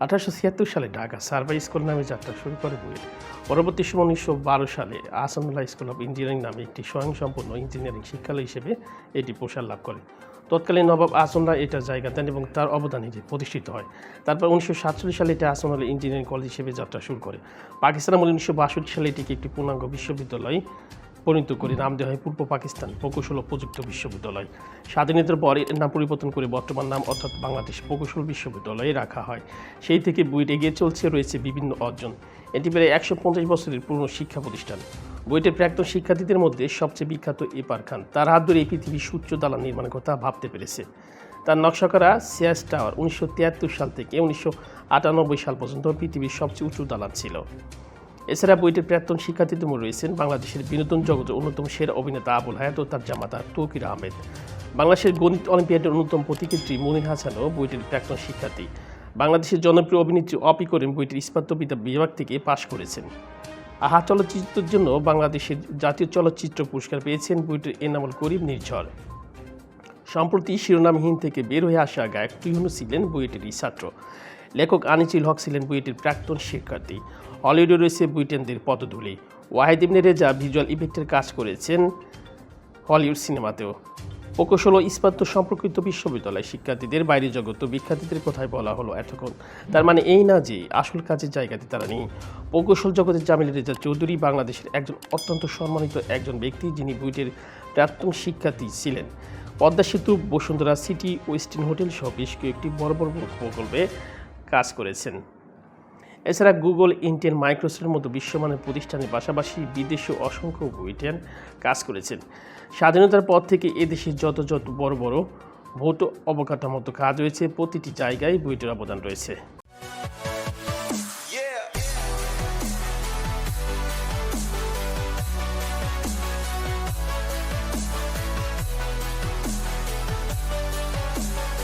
আঠারোশো ছিয়াত্তর সালে ঢাকা সার্ভাই স্কুল নামে যাত্রা শুরু করে বুয়েট পরবর্তী সময় উনিশশো বারো সালে আসানুল্লাহ স্কুল অফ ইঞ্জিনিয়ারিং নামে একটি স্বয়ংসম্পূর্ণ ইঞ্জিনিয়ারিং শিক্ষালয় হিসেবে এটি প্রসার লাভ করে। তৎকালীন নবাব আসনুল্লাহ এটার জায়গা দেন এবং তার অবদানে এটি প্রতিষ্ঠিত হয়। তারপর উনিশশো সাতচল্লিশ সালে এটি আসানুল্লাহ ইঞ্জিনিয়ারিং কলেজ হিসেবে যাত্রা শুরু করে। পাকিস্তান উনিশশো বাষট্টি সালে এটিকে একটি পূর্ণাঙ্গ বিশ্ববিদ্যালয় পরিণত করে। নাম দেওয়া হয় পূর্ব পাকিস্তান প্রকৌশল ও প্রযুক্ত বিশ্ববিদ্যালয়। স্বাধীনতার পরে এর নাম পরিবর্তন করে বর্তমান নাম অর্থাৎ বাংলাদেশ প্রকৌশল বিশ্ববিদ্যালয়ে রাখা হয়। সেই থেকে বুয়েট এগিয়ে চলছে, রয়েছে বিভিন্ন অর্জন। এটি প্রায় একশো পঞ্চাশ বছরের পুরনো শিক্ষা প্রতিষ্ঠান। বুয়েটের প্রাক্তন শিক্ষার্থীদের মধ্যে সবচেয়ে বিখ্যাত এপার খান। তার হাত ধরে এই পৃথিবীর সূর্য দালান নির্মাণের কথা ভাবতে পেরেছে। তার নকশা করা সিয়াস টাওয়ার উনিশশো তিয়াত্তর সাল থেকে উনিশশো আটানব্বই সাল পর্যন্ত পৃথিবীর সবচেয়ে উঁচু দালান ছিল। এছাড়া বইটির প্রাক্তন শিক্ষার্থীদের মধ্যে রয়েছেন। বাংলাদেশের বিনোদন জগতের অন্যতম সেরা অভিনেতা আবুল হায়াত ও তার জামাতা তৌকির আহমেদ। বাংলাদেশের গণিত অলিম্পিয়াডের অন্যতম প্রতিক্ষেত্রী মনির হাসানও বইটির প্রাক্তন শিক্ষার্থী। বাংলাদেশের জনপ্রিয় অভিনেত্রী অপি করিম বইটির ইস্পাত্যবিদ্যা বিভাগ থেকে পাশ করেছেন। আহা চলচ্চিত্রের জন্য বাংলাদেশের জাতীয় চলচ্চিত্র পুরস্কার পেয়েছেন বইটির এনামুল করিম নির্ঝর। সম্প্রতি শিরোনামহীন থেকে বের হয়ে আসা গায়ক তুহিনু ছিলেন বুয়েটেরই ছাত্র। লেখক আনিচুল হক ছিলেন বুয়েটের প্রাক্তন শিক্ষার্থী। হলিউডে রয়েছে বুয়েটেনদের পদধূলি। ওয়াহিদ ইবনে রেজা ভিজুয়াল ইফেক্টের কাজ করেছেন হলিউড সিনেমাতেও। প্রকৌশল ও ইস্পাত্য সম্পর্কিত বিশ্ববিদ্যালয় শিক্ষার্থীদের বাইরে জগৎ বিখ্যাতীদের কথাই বলা হলো এতক্ষণ। তার মানে এই না যে আসল কাজের জায়গাতে তারা নেই। প্রকৌশল জগতের জামিল রেজা চৌধুরী বাংলাদেশের একজন অত্যন্ত সম্মানিত একজন ব্যক্তি যিনি বুয়েটের প্রাক্তন শিক্ষার্থী ছিলেন। পদ্মা সেতু, বসুন্ধরা সিটি ওয়েস্টার্ন হোটেল সহ বেশ কয়েকটি বড় বড় প্রকল্পে কাজ করেছেন। এছাড়া গুগল, ইন্টেল, মাইক্রোসফটের মতো বিশ্বমানের প্রতিষ্ঠানের পাশাপাশি বিদেশে অসংখ্য বুয়েটেন কাজ করেছেন। স্বাধীনতার পর থেকে এদেশে যত যত বড় বড় ভৌত অবকাঠামোত কাজ রয়েছে, প্রতিটি জায়গায় বুয়েটের অবদান রয়েছে।